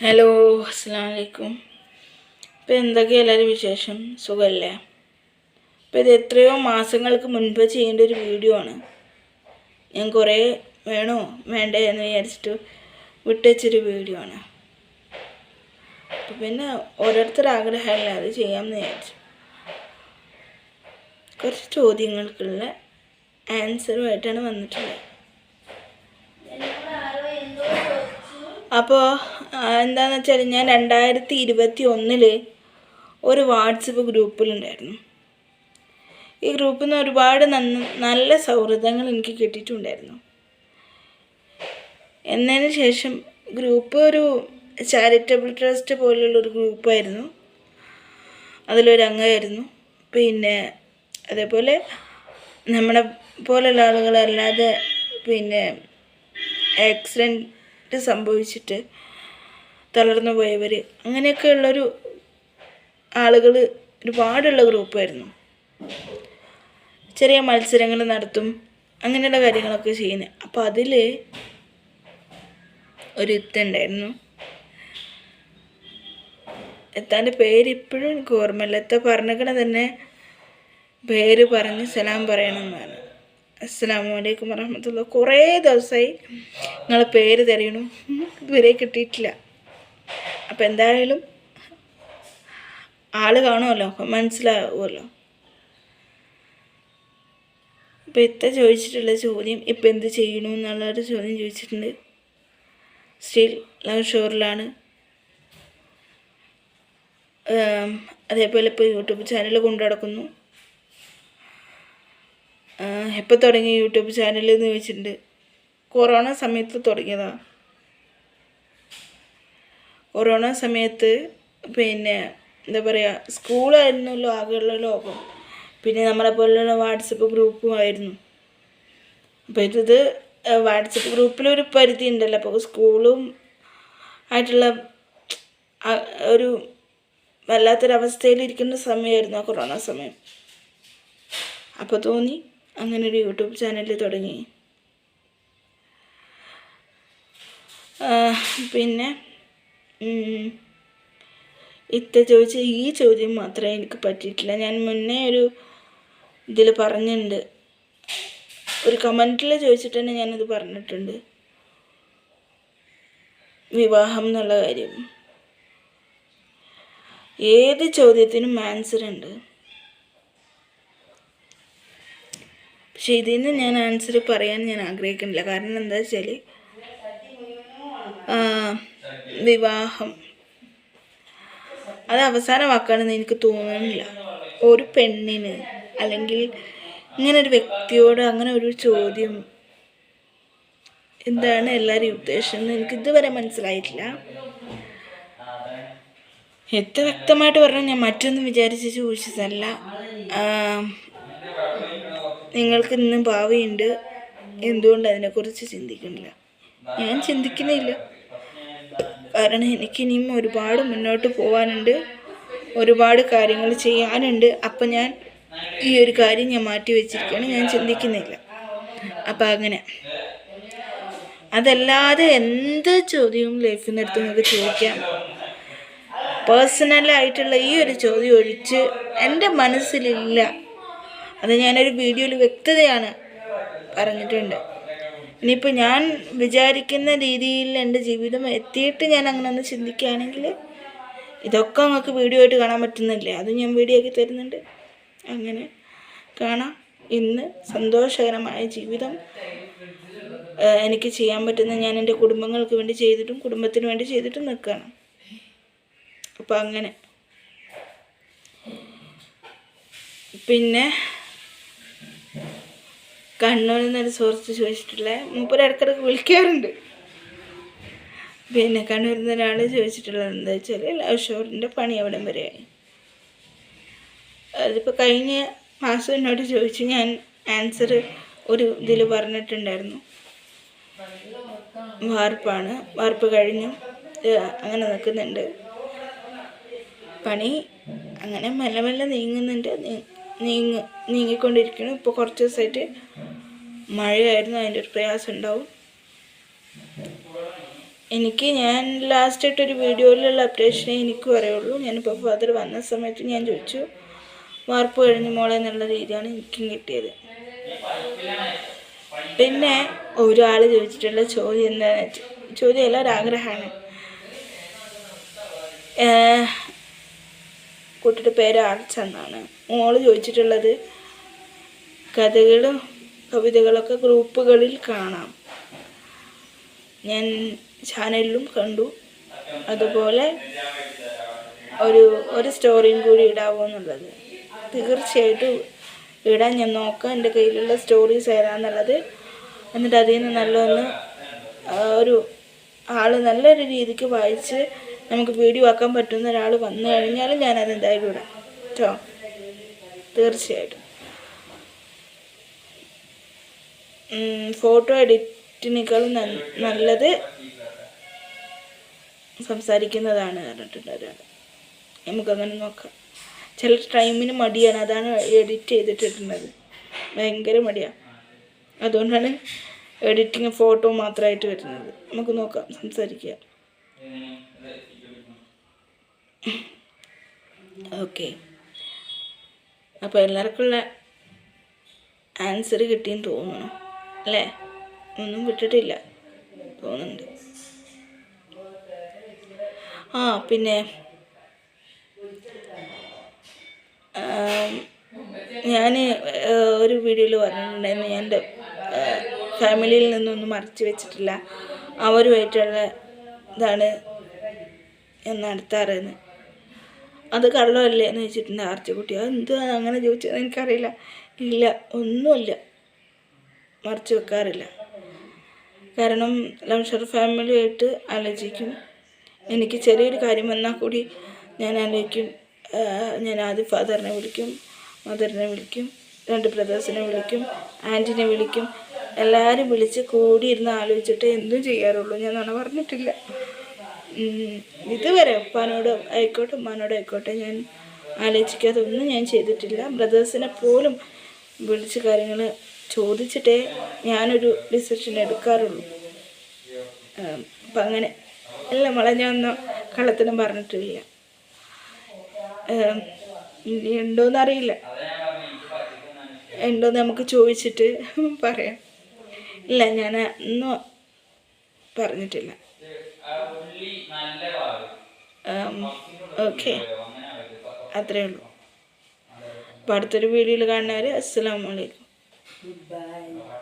Hello അസ്സാം വലൈക്കും ഇപ്പം എന്തൊക്കെയാണ് എല്ലാവരും വിശേഷം? സുഖമല്ലേ ഇപ്പം ഇത് എത്രയോ മാസങ്ങൾക്ക് മുൻപ് ചെയ്യേണ്ട ഒരു വീഡിയോ ആണ്. ഞാൻ കുറേ വേണോ? വേണ്ട എന്ന് വിചാരിച്ചിട്ട് വിട്ടുവെച്ചൊരു വീഡിയോ ആണ്. അപ്പം പിന്നെ ഓരോരുത്തരുടെ ആഗ്രഹമല്ല അത് ചെയ്യാമെന്ന് വിചാരിച്ചു. കുറച്ച് ചോദ്യങ്ങൾക്കുള്ള ആൻസറുമായിട്ടാണ് വന്നിട്ടുള്ളത്. അപ്പോൾ എന്താണെന്ന് വെച്ചാൽ ഞാൻ രണ്ടായിരത്തി ഇരുപത്തി ഒന്നിൽ ഒരു വാട്സപ്പ് ഗ്രൂപ്പിലുണ്ടായിരുന്നു. ഈ ഗ്രൂപ്പിൽ നിന്ന് ഒരുപാട് നന്ന നല്ല സൗഹൃദങ്ങൾ എനിക്ക് കിട്ടിയിട്ടുണ്ടായിരുന്നു. എന്നതിന് ശേഷം ഗ്രൂപ്പ് ഒരു ചാരിറ്റബിൾ ട്രസ്റ്റ് പോലുള്ള ഒരു ഗ്രൂപ്പായിരുന്നു. അതിലൊരു അംഗമായിരുന്നു. പിന്നെ അതേപോലെ നമ്മളെ പോലുള്ള ആളുകളല്ലാതെ പിന്നെ ആക്സിഡന്റ് സംഭവിച്ചിട്ട് തളർന്നു പോയവർ അങ്ങനെയൊക്കെയുള്ളൊരു ആളുകൾ ഒരുപാടുള്ള ഗ്രൂപ്പായിരുന്നു. ചെറിയ മത്സരങ്ങൾ നടത്തും അങ്ങനെയുള്ള കാര്യങ്ങളൊക്കെ ചെയ്യുന്നത് അപ്പോൾ അതിൽ ഒരു ഇത്തുണ്ടായിരുന്നു എത്താന്റെ പേര് ഇപ്പോഴും എനിക്ക് ഓർമ്മയില്ല. എത്ത പറഞ്ഞിക്കണ തന്നെ പേര് പറഞ്ഞ് സലാം പറയണമെന്നാണ് അസ്സാം വലൈക്കും വരഹമത്തുള്ള കുറേ ദിവസമായി നിങ്ങളെ പേര് തിരയണു ഇതുവരെ കിട്ടിയിട്ടില്ല. അപ്പം എന്തായാലും ആൾ കാണുമല്ലോ മനസ്സിലാവുമല്ലോ. അപ്പം ഇത്ത ചോദിച്ചിട്ടുള്ള ചോദ്യം ഇപ്പം എന്ത് ചെയ്യണു എന്നുള്ളൊരു ചോദ്യം ചോദിച്ചിട്ടുണ്ട്. സ്റ്റിൽ ലവ് ഷോറിലാണ് അതേപോലെ ഇപ്പോൾ യൂട്യൂബ് ചാനൽ കൊണ്ടു നടക്കുന്നു എപ്പോൾ തുടങ്ങി യൂട്യൂബ് ചാനൽ എന്ന് ചോദിച്ചിട്ടുണ്ട്. കൊറോണ സമയത്ത് തുടങ്ങിയതാണ് കൊറോണ സമയത്ത് പിന്നെ എന്താ പറയുക സ്കൂളായിരുന്നല്ലോ ആകെയുള്ള ലോകം. പിന്നെ നമ്മളെ പോലുള്ള വാട്സപ്പ് ഗ്രൂപ്പും ആയിരുന്നു. അപ്പോൾ ഇത് വാട്സപ്പ് ഗ്രൂപ്പിലൊരു പരിധി ഉണ്ടല്ലോ. അപ്പോൾ സ്കൂളും ആയിട്ടുള്ള ഒരു വല്ലാത്തൊരവസ്ഥയിലിരിക്കുന്ന സമയമായിരുന്നു ആ കൊറോണ സമയം. അപ്പോൾ തോന്നി അങ്ങനെ ഒരു യൂട്യൂബ് ചാനൽ തുടങ്ങി. പിന്നെ ഇത്ത ചോദിച്ച ഈ ചോദ്യം മാത്രമേ എനിക്ക് പറ്റിയിട്ടില്ല. ഞാൻ മുന്നേ ഒരു ഇതിൽ പറഞ്ഞിട്ടുണ്ട് ഒരു കമന്റിൽ ചോദിച്ചിട്ട് തന്നെ ഞാനത് പറഞ്ഞിട്ടുണ്ട്. വിവാഹം എന്നുള്ള കാര്യം. ഏത് ചോദ്യത്തിനും ആൻസർ ഉണ്ട്. പക്ഷെ ഇതിന് ഞാൻ ആൻസർ പറയാൻ ഞാൻ ആഗ്രഹിക്കുന്നില്ല. കാരണം എന്താ വെച്ചാൽ വിവാഹം. അത് അവസാനമാക്കാണെന്ന് എനിക്ക് തോന്നുന്നില്ല. ഒരു പെണ്ണിന് അല്ലെങ്കിൽ ഇങ്ങനെ ഒരു വ്യക്തിയോട് അങ്ങനെ ഒരു ചോദ്യം എന്താണ് എല്ലാവരും ഉദ്ദേശം എന്ന് എനിക്ക് ഇതുവരെ മനസ്സിലായിട്ടില്ല. എത്ര വ്യക്തമായിട്ട് പറഞ്ഞാൽ ഞാൻ മറ്റൊന്നും വിചാരിച്ച് ചോദിച്ചതല്ല. നിങ്ങൾക്ക് ഇന്നും ഭാവിയുണ്ട് എന്തുകൊണ്ട് അതിനെക്കുറിച്ച് ചിന്തിക്കുന്നില്ല? ഞാൻ ചിന്തിക്കുന്നില്ല. കാരണം എനിക്കിനിയും ഒരുപാട് മുന്നോട്ട് പോകാനുണ്ട് ഒരുപാട് കാര്യങ്ങൾ ചെയ്യാനുണ്ട്. അപ്പം ഞാൻ ഈ ഒരു കാര്യം ഞാൻ മാറ്റി വെച്ചിരിക്കുകയാണ്. ഞാൻ ചിന്തിക്കുന്നില്ല. അപ്പം അങ്ങനെ. അതല്ലാതെ എന്ത് ചോദ്യവും ലൈഫിൽ നിന്ന് എടുത്ത് നിങ്ങൾക്ക് ചോദിക്കാം? പേഴ്സണലായിട്ടുള്ള ഈ ഒരു ചോദ്യം ഒഴിച്ച് എന്റെ മനസ്സിലില്ല. അത് ഞാനൊരു വീഡിയോയിൽ വ്യക്തതയാണ് പറഞ്ഞിട്ടുണ്ട്. ഇനിയിപ്പോൾ ഞാൻ വിചാരിക്കുന്ന രീതിയിൽ എന്റെ ജീവിതം എത്തിയിട്ട് ഞാൻ അങ്ങനെ ഒന്ന് ചിന്തിക്കുകയാണെങ്കിൽ ഇതൊക്കെ നമുക്ക് വീഡിയോ ആയിട്ട് കാണാൻ പറ്റുന്നില്ലേ? അത് ഞാൻ വീഡിയോ ആക്കി തരുന്നുണ്ട്. അങ്ങനെ കാണാം. ഇന്ന് സന്തോഷകരമായ ജീവിതം എനിക്ക് ചെയ്യാൻ പറ്റുന്ന ഞാൻ എന്റെ കുടുംബങ്ങൾക്ക് വേണ്ടി ചെയ്തിട്ടും കുടുംബത്തിന് വേണ്ടി ചെയ്തിട്ടും നിൽക്കുകയാണ്. അപ്പം അങ്ങനെ. പിന്നെ കണ്ണൂരിൽ നിന്നൊരു സുഹൃത്ത് ചോദിച്ചിട്ടുള്ള മൂപ്പര് ഇടക്കിടക്ക് വിളിക്കാറുണ്ട്. പിന്നെ കണ്ണൂരിൽ നിന്ന് ഒരാൾ ചോദിച്ചിട്ടുള്ളത് എന്താ വെച്ചാൽ ലവ് ഷോറിന്റെ പണി എവിടം വരെയായി അതിപ്പോൾ കഴിഞ്ഞ മാസം എന്നോട് ചോദിച്ചു ഞാൻ ആൻസർ ഒരു ഇതിൽ പറഞ്ഞിട്ടുണ്ടായിരുന്നു. വാർപ്പാണ്. വാർപ്പ് കഴിഞ്ഞു. അങ്ങനെ നിൽക്കുന്നുണ്ട്. പണി അങ്ങനെ മെല്ലെ മെല്ലെ നീങ്ങുന്നുണ്ട്. നീങ്ങ നീങ്ങിക്കൊണ്ടിരിക്കുന്നു. ഇപ്പോൾ കുറച്ച് ദിവസമായിട്ട് മഴയായിരുന്നു അതിന്റെ ഒരു പ്രയാസം ഉണ്ടാവും എനിക്ക് ഞാൻ ലാസ്റ്റായിട്ടൊരു വീഡിയോയിലുള്ള അപ്ഡേഷനെ എനിക്ക് പറയുള്ളൂ. ഞാനിപ്പോൾ ഫാദർ വന്ന സമയത്ത് ഞാൻ ചോദിച്ചു വാർപ്പ് കഴിഞ്ഞ് മോളെ എന്നുള്ള രീതിയാണ് എനിക്കും കിട്ടിയത്. പിന്നെ ഒരാൾ ചോദിച്ചിട്ടുള്ള ചോദ്യം എന്താണെന്ന് വെച്ചാൽ ചോദ്യമല്ല ഒരാഗ്രഹമാണ് കുട്ടിയുടെ പേര് ആർട്സ് എന്നാണ്. മോൾ ചോദിച്ചിട്ടുള്ളത് കഥകളും കവിതകളൊക്കെ ഗ്രൂപ്പുകളിൽ കാണാം. ഞാൻ ചാനലിലും കണ്ടു. അതുപോലെ ഒരു ഒരു സ്റ്റോറിയും കൂടി ഇടാവോ എന്നുള്ളത്. തീർച്ചയായിട്ടും ഇടാൻ ഞാൻ നോക്കാം. എന്റെ കയ്യിലുള്ള സ്റ്റോറീസ് ഏതാന്നുള്ളത്. എന്നിട്ട് അതിൽ നിന്ന് നല്ലൊന്ന് ഒരു ആൾ നല്ലൊരു രീതിക്ക് വായിച്ച് നമുക്ക് വീഡിയോ ആക്കാൻ പറ്റുന്ന ഒരാൾ വന്നു കഴിഞ്ഞാൽ ഞാനത് എന്തായാലും ഇടാം. കേട്ടോ? തീർച്ചയായിട്ടും. ഫോട്ടോ എഡിറ്റിനേക്കാളും നല്ലത് സംസാരിക്കുന്നതാണ് പറഞ്ഞിട്ടുണ്ട് ഒരാൾ നമുക്കങ്ങനെ നോക്കാം. ചില ടൈമിന് മടിയാണ്. അതാണ് എഡിറ്റ് ചെയ്തിട്ടിട്ടുള്ളത്. ഭയങ്കര മടിയാണ് അതുകൊണ്ടാണ് എഡിറ്റിങ് ഫോട്ടോ മാത്രമായിട്ട് വരുന്നത്. നമുക്ക് നോക്കാം. സംസാരിക്കുക ഓക്കെ അപ്പോൾ എല്ലാവർക്കുള്ള ആൻസർ കിട്ടിയെന്ന് തോന്നുന്നു. അല്ലേ? ഒന്നും വിട്ടിട്ടില്ല. തോന്നുന്നുണ്ട്. ആ പിന്നെ ഞാൻ ഒരു വീഡിയോയിൽ പറഞ്ഞിട്ടുണ്ടായിരുന്നു. ഞാൻ എന്റെ ഫാമിലിയിൽ നിന്നൊന്നും മറച്ചു വെച്ചിട്ടില്ല. അവരുമായിട്ടുള്ള ഇതാണ് ഞാൻ നടത്താറെന്ന് അത് കള്ളമല്ലേ എന്ന് ചോദിച്ചിട്ടുണ്ട് ആർച്ചക്കുട്ടി. അത് എന്തുവാ അങ്ങനെ ചോദിച്ചത് എനിക്കറിയില്ല. ഇല്ല ഒന്നുമില്ല. മറച്ചു വെക്കാറില്ല. കാരണം ലംഷർ ഫാമിലിയായിട്ട് ആലോചിക്കും. എനിക്ക് ചെറിയൊരു കാര്യം വന്നാൽ കൂടി ഞാൻ ആലോചിക്കും. ഞാൻ ആദ്യം ഫാദറിനെ വിളിക്കും മദറിനെ വിളിക്കും രണ്ട് ബ്രദേഴ്സിനെ വിളിക്കും ആന്റിനെ വിളിക്കും. എല്ലാവരും വിളിച്ച് കൂടിയിരുന്ന് ആലോചിച്ചിട്ട് എന്തും ചെയ്യാറുള്ളൂ. ഞാൻ നാളെ പറഞ്ഞിട്ടില്ല. ഇതുവരെ ഉപ്പാനോട് ആയിക്കോട്ടെ ഉമ്മാനോട് ആയിക്കോട്ടെ ഞാൻ ആലോചിക്കാതെ ഒന്നും ഞാൻ ചെയ്തിട്ടില്ല. ബ്രദേഴ്സിനെ പോലും വിളിച്ച് കാര്യങ്ങൾ ചോദിച്ചിട്ടേ ഞാനൊരു ഡിസിഷൻ എടുക്കാറുള്ളൂ. അപ്പം അങ്ങനെ എല്ലാം വളഞ്ഞൊന്നും കള്ളത്തിനും പറഞ്ഞിട്ടില്ല. ഇനി ഉണ്ടോയെന്ന് അറിയില്ല. ഉണ്ടോയെന്ന് നമുക്ക് ചോദിച്ചിട്ട് പറയാം. ഇല്ല ഞാൻ ഒന്നും പറഞ്ഞിട്ടില്ല. ഓക്കെ. അത്രേ ഉള്ളൂ. അപ്പോൾ അടുത്തൊരു വീഡിയോയിൽ കാണുന്നവർ അസ്സാം വലൈക്കും Goodbye.